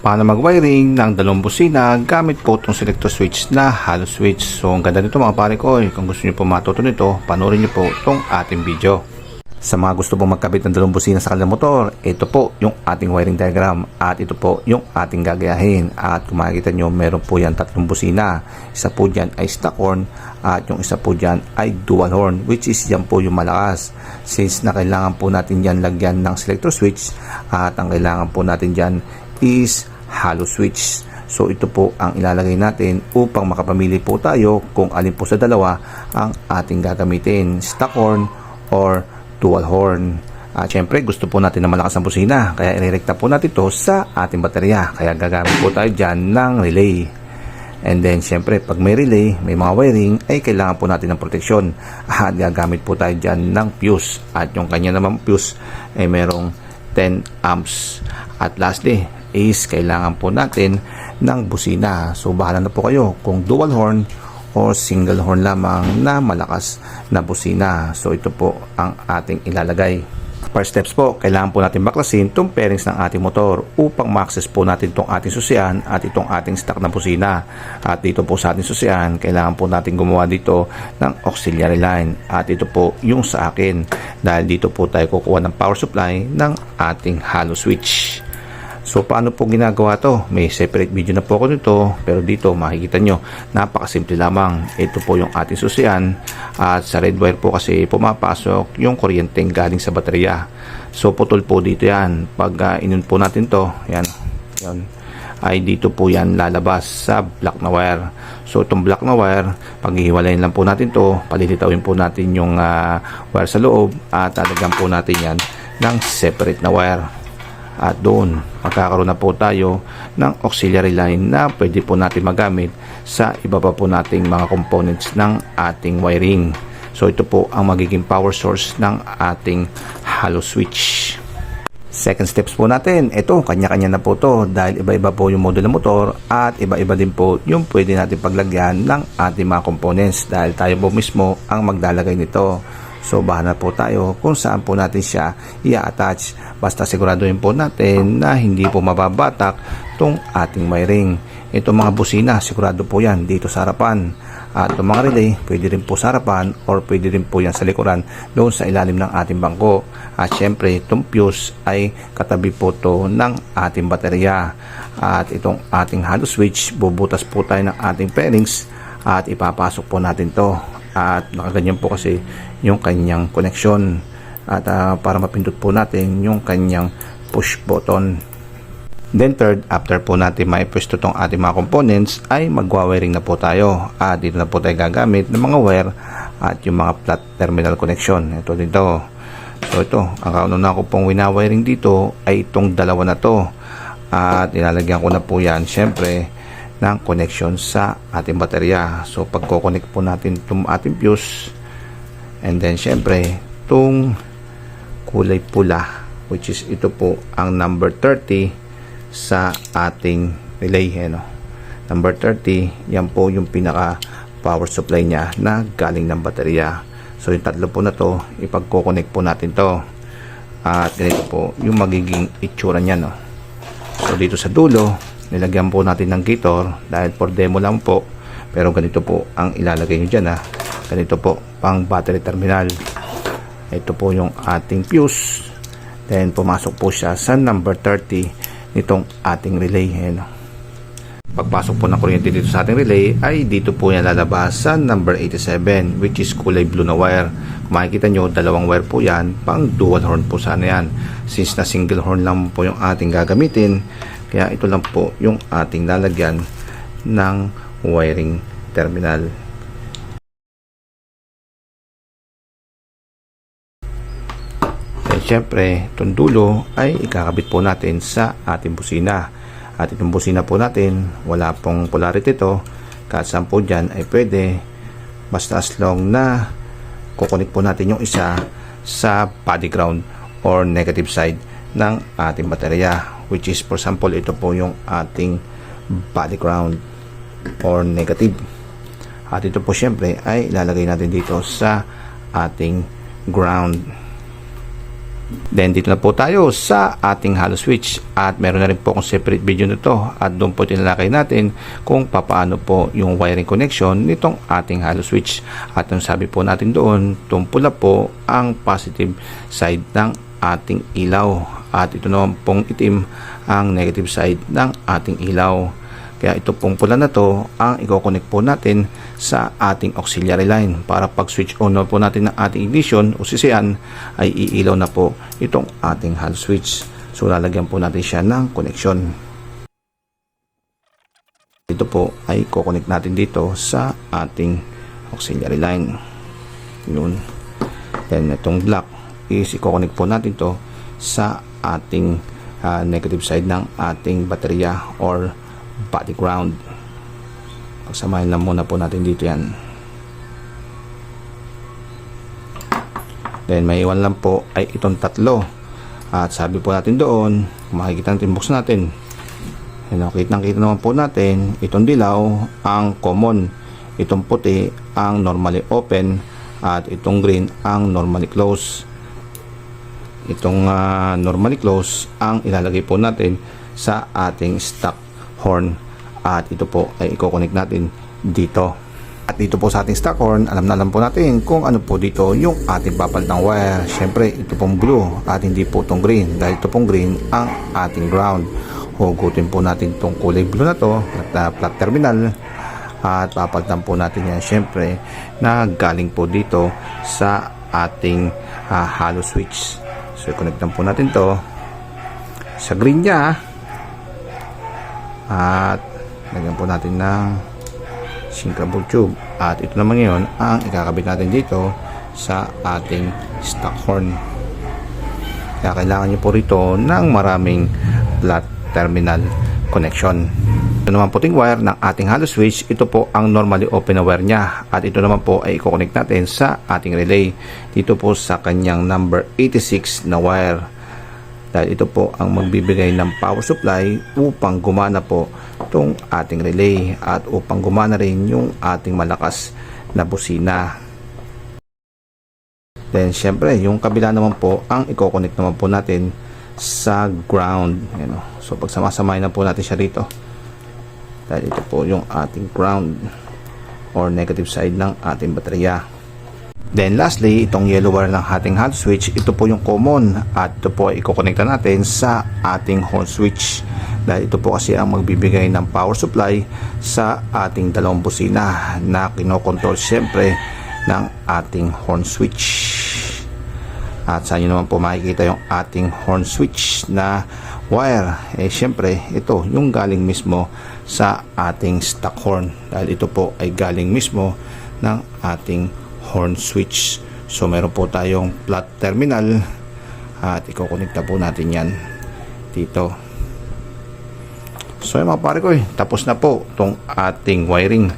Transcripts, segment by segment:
paano mag-wiring ng dalawang busina gamit po itong selector switch na hollow switch. So, ang ganda nito mga pare ko. eh. Kung gusto niyo po matuto nito, panoorin niyo po itong ating video. Sa mga gusto pong magkabit ng dalawang busina sa kanilang motor, ito po yung ating wiring diagram at ito po yung ating gagayahin. At kung makikita nyo, meron po yan tatlong busina. Isa po dyan ay stock horn at yung isa po dyan ay dual horn which is yan po yung malakas. Since na kailangan po natin yan lagyan ng selector switch at ang kailangan po natin dyan is hollow switch. So ito po ang ilalagay natin upang makapamili po tayo kung alin po sa dalawa ang ating gagamitin. Stock horn or dual horn. At syempre gusto po natin na malakas ang busina kaya irerekta po natin ito sa ating baterya. Kaya gagamit po tayo dyan ng relay. And then syempre pag may relay, may mga wiring ay kailangan po natin ng proteksyon. At gagamit po tayo dyan ng fuse. At yung kanya naman fuse ay merong 10 amps. At lastly is kailangan po natin ng busina. So bahala na po kayo kung dual horn o single horn lamang na malakas na busina. So ito po ang ating ilalagay. First steps po, kailangan po natin baklasin itong pairings ng ating motor upang ma-access po natin itong ating susian at itong ating stock na busina. At dito po sa ating susian, kailangan po natin gumawa dito ng auxiliary line. At ito po yung sa akin dahil dito po tayo kukuha ng power supply ng ating hollow switch. So paano po ginagawa to? May separate video na po ako nito pero dito makikita nyo napakasimple lamang. Ito po yung ating susian at sa red wire po kasi pumapasok yung kuryenteng galing sa baterya. So putol po dito yan. Pag uh, inun po natin to, yan, yan ay dito po yan lalabas sa black na wire. So itong black na wire, paghihiwalayin lang po natin to, palilitawin po natin yung uh, wire sa loob at talagyan po natin yan ng separate na wire at doon magkakaroon na po tayo ng auxiliary line na pwede po natin magamit sa iba pa po nating mga components ng ating wiring. So ito po ang magiging power source ng ating hollow switch. Second steps po natin, ito kanya-kanya na po to dahil iba-iba po yung model ng motor at iba-iba din po yung pwede natin paglagyan ng ating mga components dahil tayo po mismo ang maglalagay nito. So bahala po tayo kung saan po natin siya i-attach. Basta siguraduhin po natin na hindi po mababatak tong ating wiring. Ito mga busina, sigurado po yan dito sa harapan. At itong mga relay, pwede rin po sa harapan or pwede rin po yan sa likuran doon sa ilalim ng ating bangko. At syempre, itong fuse ay katabi po to ng ating baterya. At itong ating hollow switch, bubutas po tayo ng ating pairings at ipapasok po natin to at nakaganyan po kasi yung kanyang connection at uh, para mapindot po natin yung kanyang push button. Then third after po natin maipwesto tong ating mga components ay magwa-wiring na po tayo. At dito na po tayo gagamit ng mga wire at yung mga flat terminal connection. Ito dito so ito ang kauna ko pong winawiring dito ay itong dalawa na to. At ilalagyan ko na po yan syempre ng connection sa ating baterya. So pagko-connect po natin itong ating fuse and then syempre itong kulay pula which is ito po ang number 30 sa ating relay. Ano? Number 30, yan po yung pinaka power supply niya na galing ng baterya. So yung tatlo po na to, ipagko-connect po natin to. At ganito po yung magiging itsura niya. No? So dito sa dulo, nilagyan po natin ng gator dahil for demo lang po. Pero ganito po ang ilalagay nyo dyan ha? Ganito po pang battery terminal. Ito po yung ating fuse. Then pumasok po siya sa number 30 nitong ating relay Ayan. pagpasok po ng kuryente dito sa ating relay ay dito po yan lalabas sa number 87 which is kulay blue na wire. Kung makikita nyo dalawang wire po yan pang dual horn po sana yan. Since na single horn lang po yung ating gagamitin kaya ito lang po yung ating lalagyan ng wiring terminal. At syempre, itong dulo ay ikakabit po natin sa ating busina. At itong busina po natin, wala pong polarity ito. Kahit saan po dyan ay pwede. Basta as long na kukunik po natin yung isa sa body ground or negative side ng ating baterya which is for example ito po yung ating body ground or negative. At ito po syempre ay ilalagay natin dito sa ating ground. Then dito na po tayo sa ating hollow switch. At meron na rin po akong separate video nito at doon po tinalakay natin kung papaano po yung wiring connection nitong ating hollow switch. At ang sabi po natin doon itong pula po ang positive side ng ating ilaw at ito naman pong itim ang negative side ng ating ilaw kaya ito pong pula na to ang i-connect po natin sa ating auxiliary line para pag switch on na po natin ng ating ignition o sisian ay iilaw na po itong ating hall switch. So lalagyan po natin siya ng connection. Ito po ay i-connect natin dito sa ating auxiliary line. Yun. Then itong black is i-connect po natin to sa ating ah, negative side ng ating baterya or body ground. Pagsamahin lang muna po natin dito yan. Then may iwan lang po ay itong tatlo. At sabi po natin doon makikita natin box natin. Yan, nakita kita naman po natin itong dilaw ang common. Itong puti ang normally open at itong green ang normally close itong ah, normally close ang ilalagay po natin sa ating stock horn. At ito po ay i-connect natin dito. At dito po sa ating stock horn alam na alam po natin kung ano po dito yung ating papalitang wire. Syempre ito pong blue at hindi po itong green. Dahil ito pong green ang ating ground. Hugutin po natin itong kulay blue na to at uh, flat terminal. At papalitan po natin yan syempre na galing po dito sa ating ah, hollow switch so i-connectan po natin to sa green niya. At lagyan po natin ng sinkable tube. At ito naman ngayon ang ikakabit natin dito sa ating stock horn kaya kailangan nyo po rito ng maraming flat terminal connection ito naman po ting wire ng ating hollow switch ito po ang normally open na wire nya at ito naman po ay i-connect natin sa ating relay dito po sa kanyang number 86 na wire dahil ito po ang magbibigay ng power supply upang gumana po itong ating relay at upang gumana rin yung ating malakas na busina. Then syempre yung kabila naman po ang i-connect naman po natin sa ground. Yan, o. So pagsamasamahin na po natin siya rito. Dahil ito po yung ating ground or negative side ng ating baterya. Then lastly, itong yellow wire ng ating hot switch, ito po yung common at ito po ay ikokonekta natin sa ating hot switch. Dahil ito po kasi ang magbibigay ng power supply sa ating dalawang busina na kinokontrol siyempre ng ating horn switch. At sa inyo naman po makikita yung ating horn switch na wire. Eh syempre, ito yung galing mismo sa ating stock horn. Dahil ito po ay galing mismo ng ating horn switch. So meron po tayong flat terminal at ikokonekta po natin yan dito. So yung mga pare ko, eh, tapos na po itong ating wiring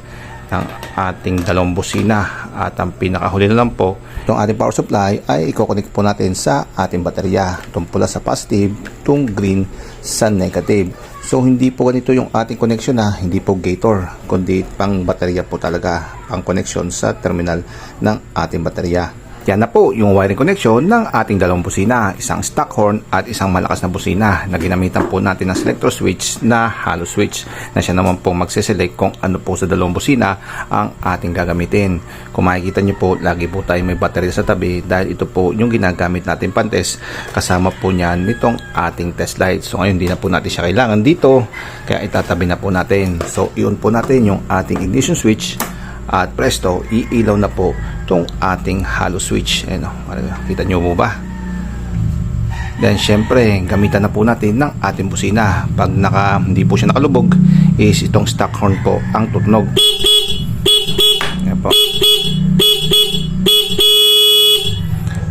ng ating dalawang busina. At ang pinakahuli na lang po itong ating power supply ay i-connect po natin sa ating baterya. Itong pula sa positive itong green sa negative. So hindi po ganito yung ating connection na hindi po gator kundi pang baterya po talaga pang connection sa terminal ng ating baterya yan na po yung wiring connection ng ating dalawang busina, isang stock horn at isang malakas na busina na ginamitan po natin ng selector switch na hollow switch na siya naman po magsiselect kung ano po sa dalawang busina ang ating gagamitin. Kung makikita nyo po, lagi po tayo may battery sa tabi dahil ito po yung ginagamit natin pantes kasama po niyan nitong ating test light. So ngayon hindi na po natin siya kailangan dito kaya itatabi na po natin. So iyon po natin yung ating ignition switch at presto, iilaw na po itong ating hollow switch. Ayan o, kita nyo mo ba? Then syempre, gamitan na po natin ng ating busina. Pag naka, hindi po siya nakalubog, is itong stock horn po ang tutunog. Ayan po.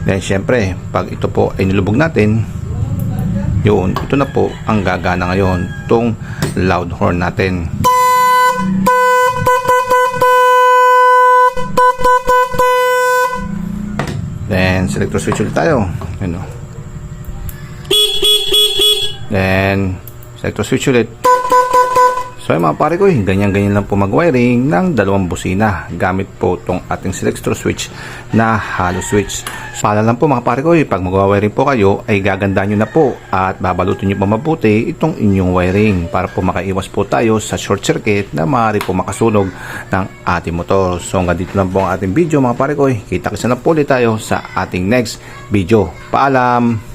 Then syempre, pag ito po ay nilubog natin, yun, ito na po ang gagana ngayon, itong loud horn natin. Then, selector switch ulit tayo. Ano? Then, selector switch ulit. So ay mga pare ko, ganyan-ganyan lang po mag-wiring ng dalawang busina gamit po itong ating selector switch na hollow switch. So, pala lang po mga pare ko, eh, pag mag-wiring po kayo ay gaganda nyo na po at babalutin nyo pa mabuti itong inyong wiring para po makaiwas po tayo sa short circuit na maaari po makasunog ng ating motor. So hanggang dito lang po ang ating video mga pare ko. eh. Kita-kita na po ulit tayo sa ating next video. Paalam!